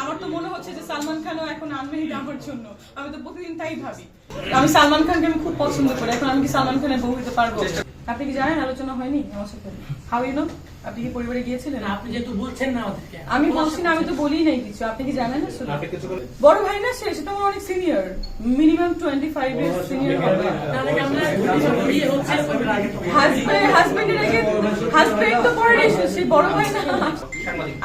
আমার তো মনে হচ্ছে যে সালমান খানও এখন আনমেরিড আমার জন্য। আমি তো প্রতিদিন তাই ভাবি। আমি সালমান খানকে আমি খুব পছন্দ করি। এখন আমি কি সালমান খানের বউ হতে পারব? আপনি কি জানেন আলোচনা হয়নি আমার সাথে? হাউ ইউ নো আপনি কি পরিবারে গিয়েছিলেন? আপনি যেহেতু বলছেন না আমি বলছি না আমি তো বলি নাই কিছু। আপনি কি জানেন বড় ভাই না সে? সেটা আমার অনেক senior minimum twenty five years senior হবে। তাহলে কি আমরা বিয়ে হচ্ছে? হাজবেন্ড হাজবেন্ডের আগে হাজবেন্ড তো পরে সে বড় ভাই না।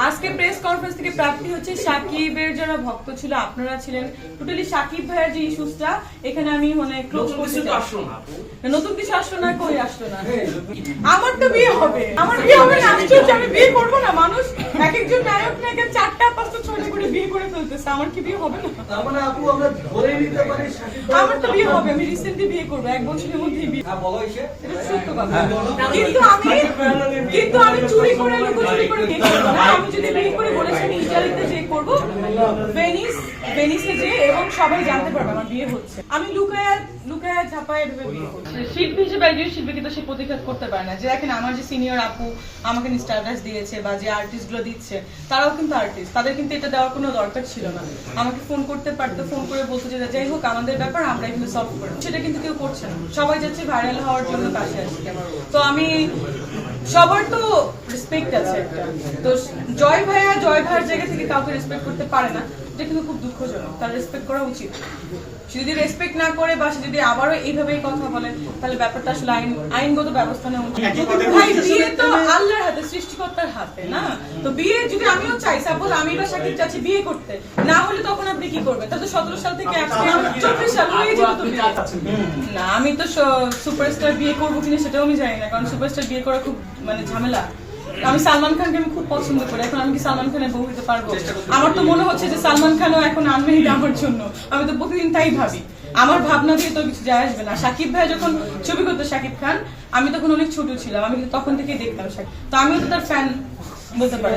আজকে প্রেস কনফারেন্স থেকে প্রাপ্তি হচ্ছে সাকিবের যারা ভক্ত ছিল আপনারা ছিলেন টোটালি সাকিব ভাইয়ের যে ইস্যুসটা এখানে আমি মানে ক্লোজ করছি নতুন কিছু আসলো না কই আসলো না? আমার তো বিয়ে হবে। আমার বিয়ে হবে না আমি বিয়ে করব না মানুষ এক একজন নায়ক নায়কের চারটা পাঁচটা ছয়টা করে ফেলতেছে আমার কি বিয়ে হবে না? তার মানে আপু আমরা ধরে নিতে পারি আমার তো বিয়ে হবে আমি রিসেন্টলি বিয়ে করব এক বছরের মধ্যেই বিয়ে। হ্যাঁ বলো এসে। এটা সত্য কথা। কিন্তু আমি কিন্তু আমি চুরি করে লুকোচুরি করে বিয়ে করব না। আমি যদি বিয়ে করে বলেছি আমি ইটালিতে যে করব ভেনিস ভেনিসে যে এবং সবাই জানতে পারবে আমার বিয়ে হচ্ছে। আমি ঝাপায় এভাবে বিয়ে করব শিল্পী হিসেবে একজন সে করতে পারে না। যে দেখেন আমার যে সিনিয়র আপু আমাকে দিয়েছে বা যে দিচ্ছে, তারাও কিন্তু আর্টিস্ট তাদের কিন্তু এটা দেওয়ার কোনো দরকার ছিল না। আমাকে ফোন করতে পারতো ফোন করে বলতো যে, যাই হোক, আমাদের ব্যাপার, আমরা এগুলো সলভ করব সেটা কিন্তু কেউ করছে না। সবাই যাচ্ছে ভাইরাল হওয়ার জন্য কাছে আসছে। তো আমি, সবার তো রেসপেক্ট আছে একটা। তো জয় ভাইয়া জয় ভাইয়ের জায়গা থেকে কাউকে রেসপেক্ট করতে পারে না এটা কিন্তু খুব দুঃখজনক। তার রেসপেক্ট করা উচিত। সে যদি রেসপেক্ট না করে বা সে যদি আবারও এইভাবেই কথা বলে তাহলে ব্যাপারটা আসলে আইন আইনগত ব্যবস্থা নেওয়া উচিত। ভাই বিয়ে তো আল্লাহর হাতে সৃষ্টিকর্তার হাতে না? তো বিয়ে যদি আমিও চাই সাপোজ আমি বা সাকিব চাচ্ছি বিয়ে করতে না হলে তখন আপনি কি করবেন? তাহলে সতেরো সাল থেকে চব্বিশ সাল হয়ে যেত তো না আমি তো সুপারস্টার বিয়ে করব কিনা সেটাও আমি জানি না কারণ সুপারস্টার বিয়ে করা খুব মানে ঝামেলা। আমি সালমান খানকে আমি খুব পছন্দ করি। এখন আমি কি সালমান খানের বউ হতে পারব? আমার তো মনে হচ্ছে যে সালমান খানও এখন আনমেরিড আমার জন্য। আমি তো প্রতিদিন তাই ভাবি। আমার ভাবনা দিয়ে তো কিছু যায় আসবে না। সাকিব ভাই যখন ছবি করতো সাকিব খান আমি তখন অনেক ছোট ছিলাম। আমি তখন থেকেই দেখতাম সাকিব। তো আমিও তো তার ফ্যান বলতে পারি।